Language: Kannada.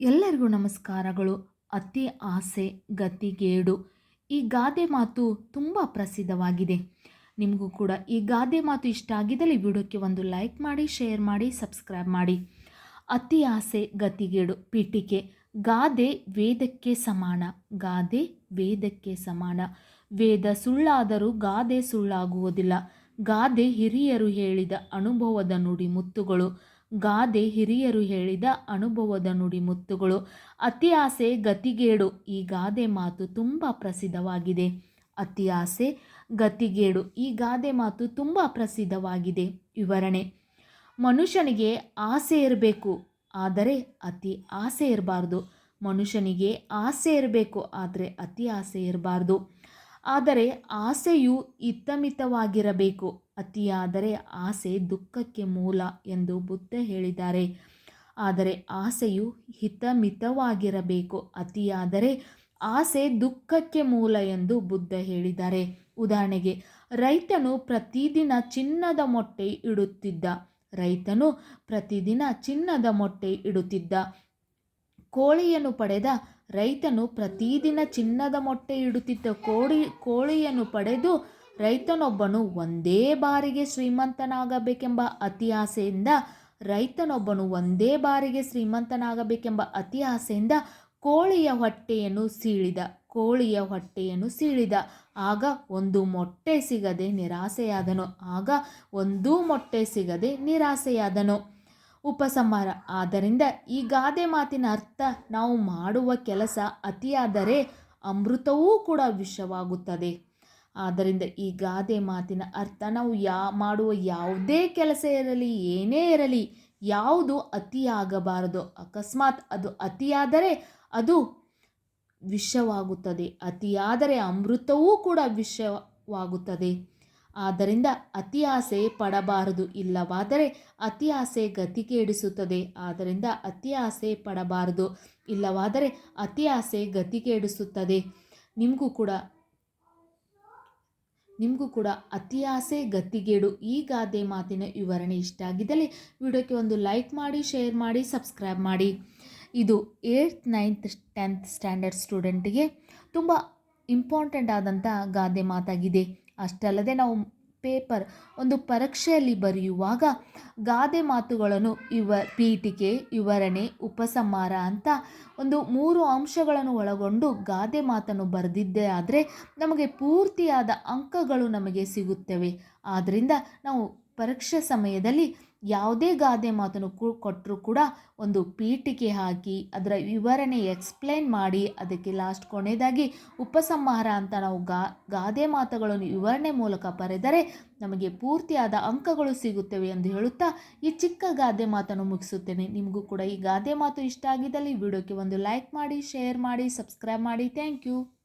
ಎಲ್ಲರಿಗೂ ನಮಸ್ಕಾರಗಳು. ಅತಿ ಆಸೆ ಗತಿಗೇಡು ಈ ಗಾದೆ ಮಾತು ತುಂಬ ಪ್ರಸಿದ್ಧವಾಗಿದೆ. ನಿಮಗೂ ಕೂಡ ಈ ಗಾದೆ ಮಾತು ಇಷ್ಟ ಆಗಿದ್ದಲ್ಲಿ ವಿಡಿಯೋಕ್ಕೆ ಒಂದು ಲೈಕ್ ಮಾಡಿ, ಶೇರ್ ಮಾಡಿ, ಸಬ್ಸ್ಕ್ರೈಬ್ ಮಾಡಿ. ಅತಿ ಆಸೆ ಗತಿಗೇಡು ಪೀಠಿಕೆ. ಗಾದೆ ವೇದಕ್ಕೆ ಸಮಾನ. ಗಾದೆ ವೇದಕ್ಕೆ ಸಮಾನ. ವೇದ ಸುಳ್ಳಾದರೂ ಗಾದೆ ಸುಳ್ಳಾಗುವುದಿಲ್ಲ. ಗಾದೆ ಹಿರಿಯರು ಹೇಳಿದ ಅನುಭವದ ನುಡಿ ಮುತ್ತುಗಳು. ಗಾದೆ ಹಿರಿಯರು ಹೇಳಿದ ಅನುಭವದ ನುಡಿಮುತ್ತುಗಳು ಅತಿ ಆಸೆ ಗತಿಗೇಡು. ಈ ಗಾದೆ ಮಾತು ತುಂಬ ಪ್ರಸಿದ್ಧವಾಗಿದೆ. ಅತಿ ಆಸೆ ಗತಿಗೇಡು. ಈ ಗಾದೆ ಮಾತು ತುಂಬ ಪ್ರಸಿದ್ಧವಾಗಿದೆ. ವಿವರಣೆ. ಮನುಷ್ಯನಿಗೆ ಆಸೆ ಇರಬೇಕು. ಆದರೆ ಅತಿ ಆಸೆ ಇರಬಾರ್ದು. ಮನುಷ್ಯನಿಗೆ ಆಸೆ ಇರಬೇಕು. ಆದರೆ ಅತಿ ಆಸೆ ಇರಬಾರ್ದು. ಆದರೆ ಆಸೆಯು ಹಿತಮಿತವಾಗಿರಬೇಕು. ಅತಿಯಾದರೆ ಆಸೆ ದುಃಖಕ್ಕೆ ಮೂಲ ಎಂದು ಬುದ್ಧ ಹೇಳಿದ್ದಾರೆ. ಆದರೆ ಆಸೆಯು ಹಿತಮಿತವಾಗಿರಬೇಕು. ಅತಿಯಾದರೆ ಆಸೆ ದುಃಖಕ್ಕೆ ಮೂಲ ಎಂದು ಬುದ್ಧ ಹೇಳಿದ್ದಾರೆ. ಉದಾಹರಣೆಗೆ, ರೈತನು ಪ್ರತಿದಿನ ಚಿನ್ನದ ಮೊಟ್ಟೆ ಇಡುತ್ತಿದ್ದ. ರೈತನು ಪ್ರತಿದಿನ ಚಿನ್ನದ ಮೊಟ್ಟೆ ಇಡುತ್ತಿದ್ದ. ಕೋಳಿಯನ್ನು ಪಡೆದ ರೈತನು ಪ್ರತಿದಿನ ಚಿನ್ನದ ಮೊಟ್ಟೆ ಇಡುತ್ತಿದ್ದ ಕೋಳಿ, ಕೋಳಿಯನ್ನು ಪಡೆದು ರೈತನೊಬ್ಬನು ಒಂದೇ ಬಾರಿಗೆ ಶ್ರೀಮಂತನಾಗಬೇಕೆಂಬ ಅತಿ ಆಸೆಯಿಂದ ರೈತನೊಬ್ಬನು ಒಂದೇ ಬಾರಿಗೆ ಶ್ರೀಮಂತನಾಗಬೇಕೆಂಬ ಅತಿ ಆಸೆಯಿಂದ ಕೋಳಿಯ ಹೊಟ್ಟೆಯನ್ನು ಸೀಳಿದ, ಕೋಳಿಯ ಹೊಟ್ಟೆಯನ್ನು ಸೀಳಿದ. ಆಗ ಒಂದು ಮೊಟ್ಟೆ ಸಿಗದೆ ನಿರಾಸೆಯಾದನು. ಆಗ ಒಂದೂ ಮೊಟ್ಟೆ ಸಿಗದೆ ನಿರಾಸೆಯಾದನು. ಉಪಸಂಹಾರ. ಆದ್ದರಿಂದ ಈ ಗಾದೆ ಮಾತಿನ ಅರ್ಥ ನಾವು ಮಾಡುವ ಕೆಲಸ ಅತಿಯಾದರೆ ಅಮೃತವೂ ಕೂಡ ವಿಷವಾಗುತ್ತದೆ. ಆದ್ದರಿಂದ ಈ ಗಾದೆ ಮಾತಿನ ಅರ್ಥ ನಾವು ಯಾ, ಮಾಡುವ ಯಾವುದೇ ಕೆಲಸ ಇರಲಿ, ಏನೇ ಇರಲಿ, ಯಾವುದು ಅತಿಯಾಗಬಾರದು. ಅಕಸ್ಮಾತ್ ಅದು ಅತಿಯಾದರೆ ಅದು ವಿಷವಾಗುತ್ತದೆ. ಅತಿಯಾದರೆ ಅಮೃತವೂ ಕೂಡ ವಿಷವಾಗುತ್ತದೆ. ಆದ್ದರಿಂದ ಅತಿ ಆಸೆ ಪಡಬಾರದು ಇಲ್ಲವಾದರೆ ಅತಿ ಆಸೆ ಗತಿಗೇಡಿಸುತ್ತದೆ ಆದ್ದರಿಂದ ಅತಿ ಆಸೆ ಪಡಬಾರದು ಇಲ್ಲವಾದರೆ ಅತಿ ಆಸೆ ಗತಿಗೇಡಿಸುತ್ತದೆ ನಿಮಗೂ ಕೂಡ ನಿಮಗೂ ಕೂಡ ಅತಿ ಆಸೆ ಗತಿಗೇಡು. ಈ ಗಾದೆ ಮಾತಿನ ವಿವರಣೆ ಇಷ್ಟ ಆಗಿದ್ದಲ್ಲಿ ವಿಡಿಯೋಕ್ಕೆ ಒಂದು ಲೈಕ್ ಮಾಡಿ, ಶೇರ್ ಮಾಡಿ, ಸಬ್ಸ್ಕ್ರೈಬ್ ಮಾಡಿ. ಇದು ಏಯ್ತ್, ನೈನ್ತ್, ಟೆಂತ್ ಸ್ಟ್ಯಾಂಡರ್ಡ್ ಸ್ಟೂಡೆಂಟಿಗೆ ತುಂಬ ಇಂಪಾರ್ಟೆಂಟ್ ಆದಂಥ ಗಾದೆ ಮಾತಾಗಿದೆ. ಅಷ್ಟಲ್ಲದೆ ನಾವು ಪೇಪರ್, ಒಂದು ಪರೀಕ್ಷೆಯಲ್ಲಿ ಬರೆಯುವಾಗ ಗಾದೆ ಮಾತುಗಳನ್ನು, ಇವ ಪೀಠಿಕೆ, ವಿವರಣೆ, ಉಪಸಂಹಾರ ಅಂತ ಒಂದು ಮೂರು ಅಂಶಗಳನ್ನು ಒಳಗೊಂಡು ಗಾದೆ ಮಾತನ್ನು ಬರೆದಿದ್ದೇ ಆದರೆ ನಮಗೆ ಪೂರ್ತಿಯಾದ ಅಂಕಗಳು ನಮಗೆ ಸಿಗುತ್ತವೆ. ಆದ್ದರಿಂದ ನಾವು ಪರೀಕ್ಷೆ ಸಮಯದಲ್ಲಿ ಯಾವುದೇ ಗಾದೆ ಮಾತನ್ನು ಕೊಟ್ಟರೂ ಕೂಡ ಒಂದು ಪೀಠಿಕೆ ಹಾಕಿ ಅದರ ವಿವರಣೆ ಎಕ್ಸ್ಪ್ಲೈನ್ ಮಾಡಿ ಅದಕ್ಕೆ ಲಾಸ್ಟ್ ಕೊನೆಯದಾಗಿ ಉಪಸಂಹಾರ ಅಂತ ನಾವು ಗಾ, ಗಾದೆ ಮಾತುಗಳನ್ನು ವಿವರಣೆ ಮೂಲಕ ಬರೆದರೆ ನಮಗೆ ಪೂರ್ತಿಯಾದ ಅಂಕಗಳು ಸಿಗುತ್ತವೆ ಎಂದು ಹೇಳುತ್ತಾ ಈ ಚಿಕ್ಕ ಗಾದೆ ಮಾತನ್ನು ಮುಗಿಸುತ್ತೇನೆ. ನಿಮಗೂ ಕೂಡ ಈ ಗಾದೆ ಮಾತು ಇಷ್ಟ ಆಗಿದ್ದಲ್ಲಿ ವಿಡಿಯೋಕ್ಕೆ ಒಂದು ಲೈಕ್ ಮಾಡಿ ಶೇರ್ ಮಾಡಿ ಸಬ್ಸ್ಕ್ರೈಬ್ ಮಾಡಿ. Thank you